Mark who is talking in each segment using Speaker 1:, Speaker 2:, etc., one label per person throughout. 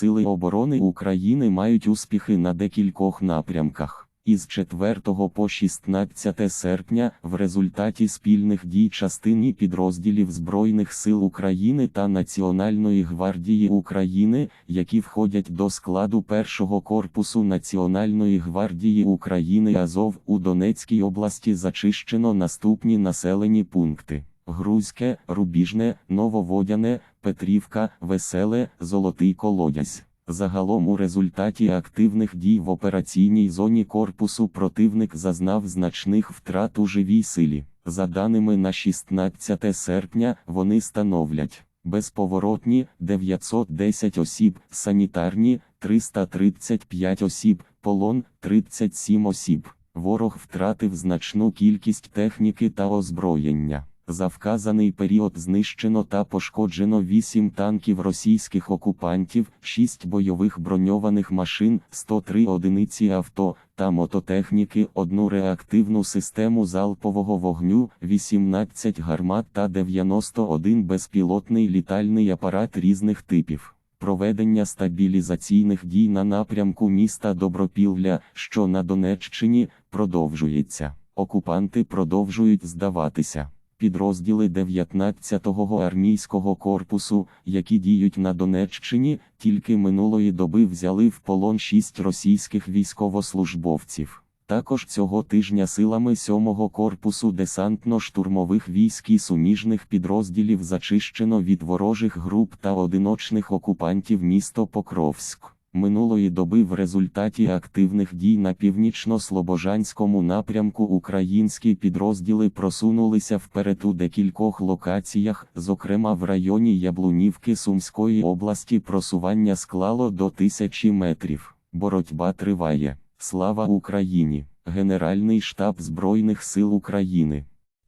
Speaker 1: Сили оборони України мають успіхи на декількох напрямках. Із 4 по 16 серпня в результаті спільних дій частині підрозділів Збройних сил України та Національної гвардії України, які входять до складу першого корпусу Національної гвардії України Азов у Донецькій області зачищено наступні населені пункти: Грузьке, Рубіжне, Нововодяне, Петрівка, Веселе, Золотий Колодязь. Загалом у результаті активних дій в операційній зоні корпусу противник зазнав значних втрат у живій силі. За даними на 16 серпня, вони становлять безповоротні 910 осіб, санітарні 335 осіб, полон 37 осіб. Ворог втратив значну кількість техніки та озброєння. За вказаний період знищено та пошкоджено 8 танків російських окупантів, 6 бойових броньованих машин, 103 одиниці авто та мототехніки, одну реактивну систему залпового вогню, 18 гармат та 91 безпілотний літальний апарат різних типів. Проведення стабілізаційних дій на напрямку міста Добропілля, що на Донеччині, продовжується. Окупанти продовжують здаватися. Підрозділи 19-го армійського корпусу, які діють на Донеччині, тільки минулої доби взяли в полон 6 російських військовослужбовців. Також цього тижня силами 7-го корпусу десантно-штурмових військ і суміжних підрозділів зачищено від ворожих груп та одиночних окупантів місто Покровськ. Минулої доби в результаті активних дій на північно-слобожанському напрямку українські підрозділи просунулися вперед у декількох локаціях, зокрема в районі Яблунівки Сумської області просування склало до тисячі метрів. Боротьба триває. Слава Україні! Генеральний штаб Збройних сил України.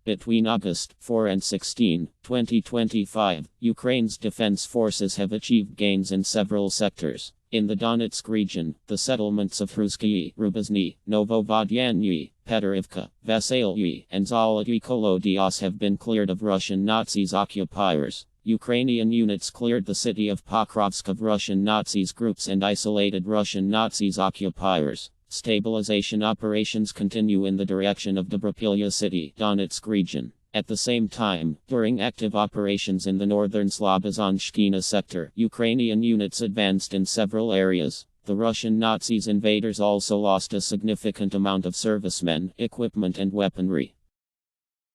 Speaker 2: Between August 4 and 16, 2025, Ukraine's defense forces have achieved gains in several sectors. In the Donetsk region, the settlements of Hruzkyi, Rubizny, Novovodyanyi, Peterivka, Vasilyi, and Zoloty Kolodios have been cleared of Russian Nazis occupiers. Ukrainian units cleared the city of Pokrovsk of Russian Nazis groups and isolated Russian Nazis occupiers. Stabilization operations continue in the direction of Dobropilya city, Donetsk region. At the same time, during active operations in the northern Slobozhanshkina sector, Ukrainian units advanced in several areas. The Russian Nazis invaders also lost a significant amount of servicemen, equipment, and weaponry.